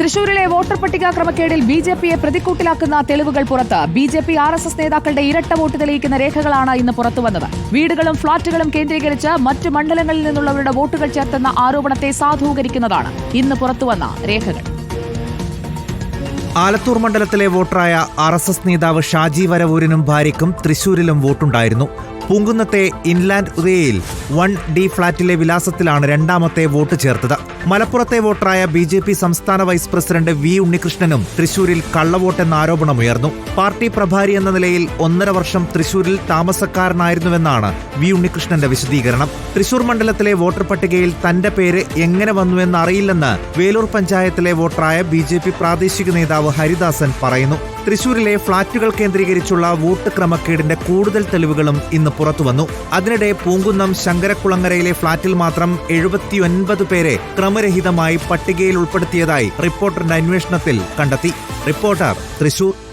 തൃശൂരിലെ വോട്ടർ പട്ടിക ക്രമക്കേടിൽ B J പിയെ പ്രതിക്കൂട്ടിലാക്കുന്ന തെളിവുകൾ പുറത്ത്. B J P R S S നേതാക്കളുടെ ഇരട്ട വോട്ട് തെളിയിക്കുന്ന രേഖകളാണ് ഇന്ന് പുറത്തുവന്നത് വീടുകളും ഫ്ളാറ്റുകളും കേന്ദ്രീകരിച്ച് മറ്റ് മണ്ഡലങ്ങളിൽ നിന്നുള്ളവരുടെ വോട്ടുകൾ ചേർത്തെന്ന ആരോപണത്തെ സാധൂകരിക്കുന്നതാണ് ഇന്ന് പുറത്തുവന്ന രേഖകൾ. ആലത്തൂർ മണ്ഡലത്തിലെ വോട്ടറായ ആർ എസ് എസ് നേതാവ് ഷാജി വരവൂരിനും ഭാര്യയ്ക്കും തൃശൂരിലും വോട്ടുണ്ടായിരുന്നു. പൂങ്കുന്നത്തെ ഇൻലാൻഡ് ഉദയയിൽ വൺ ഡി ഫ്ളാറ്റിലെ വിലാസത്തിലാണ് രണ്ടാമത്തെ വോട്ട് ചേർത്തത്. മലപ്പുറത്തെ വോട്ടറായ ബി ജെ പി സംസ്ഥാന വൈസ് പ്രസിഡന്റ് വി ഉണ്ണികൃഷ്ണനും തൃശൂരിൽ കള്ളവോട്ടെന്ന ആരോപണമുയർന്നു. പാർട്ടി പ്രഭാരി എന്ന നിലയിൽ ഒന്നര വർഷം തൃശൂരിൽ താമസക്കാരനായിരുന്നുവെന്നാണ് വി ഉണ്ണികൃഷ്ണന്റെ വിശദീകരണം. തൃശൂർ മണ്ഡലത്തിലെ വോട്ടർ പട്ടികയിൽ തന്റെ പേര് എങ്ങനെ വന്നുവെന്ന് അറിയില്ലെന്ന് വേലൂർ പഞ്ചായത്തിലെ വോട്ടറായ ബി പ്രാദേശിക നേതാവ് ഹരിദാസൻ പറയുന്നു. തൃശൂരിലെ ഫ്ളാറ്റുകൾ കേന്ദ്രീകരിച്ചുള്ള വോട്ട് ക്രമക്കേടിന്റെ കൂടുതൽ തെളിവുകളും ഇന്ന് പുറത്തുവന്നു. അതിനിടെ പൂങ്കുന്നം ശങ്കരക്കുളങ്ങരയിലെ ഫ്ളാറ്റിൽ മാത്രം എഴുപത്തിയൊൻപത് പേരെ ക്രമരഹിതമായി പട്ടികയിൽ ഉൾപ്പെടുത്തിയതായി റിപ്പോർട്ടറിന്റെ അന്വേഷണത്തിൽ കണ്ടെത്തി. റിപ്പോർട്ടർ തൃശൂർ.